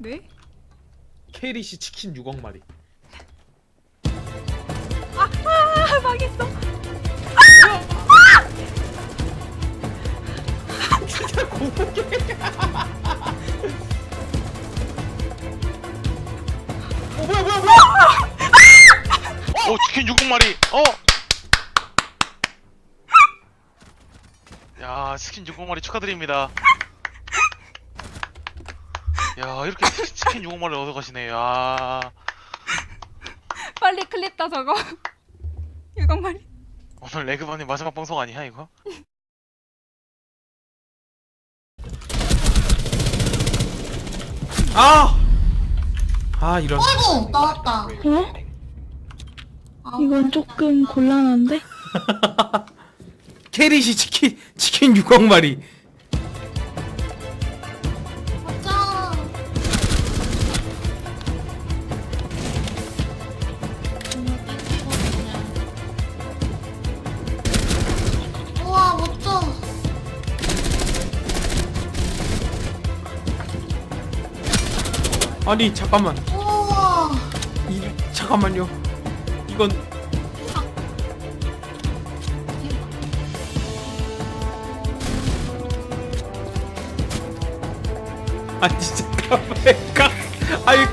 네? 캐리시 치킨 6억 마리. 아 망했어. 진짜 공개. 어 뭐야 뭐야 뭐야? 어 치킨 6마리 어? 야 치킨 6마리 축하드립니다 야 이렇게 치- 치킨 6마리 얻어가시네 야 빨리 클립 다 적어. 유광말이. 오늘 레그반의 마지막 방송 아니야 이거? 아. 아 이런. 아이고 나왔다. 어? 아, 이건 조금 곤란한데? 캐리시 치킨 치킨 6억 마리. 아니 잠깐만. 우와. 이 잠깐만요. 이건 아니 잠깐만. 까- 아니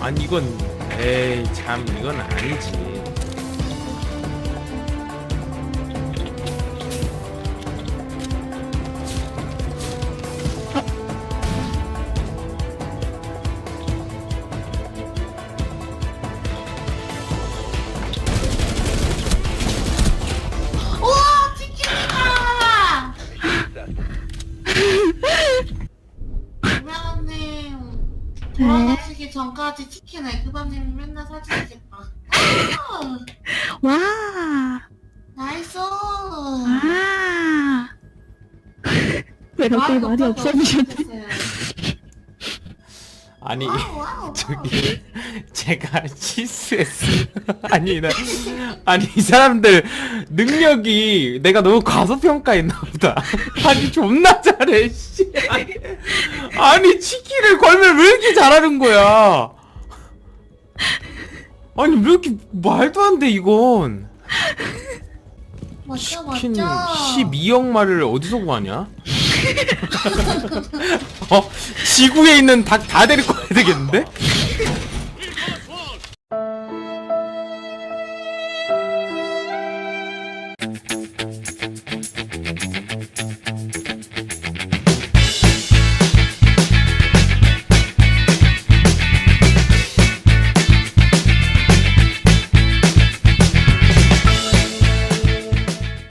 아니 이건 에이 참 이건 아니지. 돌아가시기 전까지 치킨 에그반님 맨날 찍다. 아, 와! 나이스. 아! 왜 이렇게 말이 없어 보셨대? 아니 와우, 와우, 저기 제가 실수했어요. 아니 나 아니 이 사람들 능력이 내가 너무 과소평가했나 보다. 아니 존나 잘해. 씨. 아니, 아니 치킨을 걸면 왜 이렇게 잘하는 거야? 아니 왜 이렇게 말도 안 돼 이건 맞죠 치킨 맞죠 12억 마리를 어디서 구하냐? 어? 지구에 있는 닭 다 데리고 와야 되겠는데?